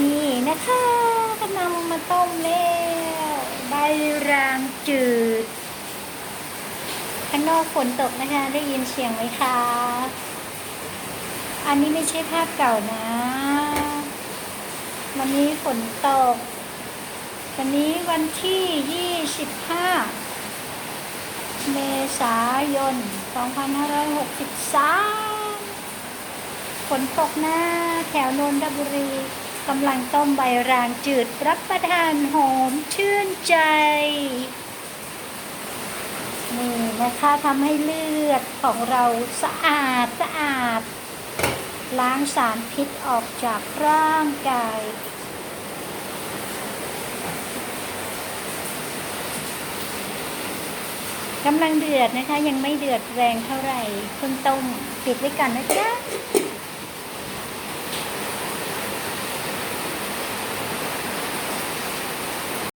นี่นะคะก็นำมาต้มแล้วใบรางจืด ข้างนอกฝนตกนะคะ ได้ยินเสียงไหมคะ อันนี้ไม่ใช่ภาพเก่านะ วันนี้ฝนตก วันนี้วันที่ 25 เมษายน 2563ฝนตกหน้าแถวนนทบุรี กำลังต้มใบรางจืดรับประทานหอมชื่นใจ นี่นะคะทำให้เลือดของเราสะอาดสะอาด ล้างสารพิษออกจากร่างกายกำลังเดือดนะคะ ยังไม่เดือดแรงเท่าไหร่เพิ่งต้มปิดไว้ก่อนนะจ๊ะ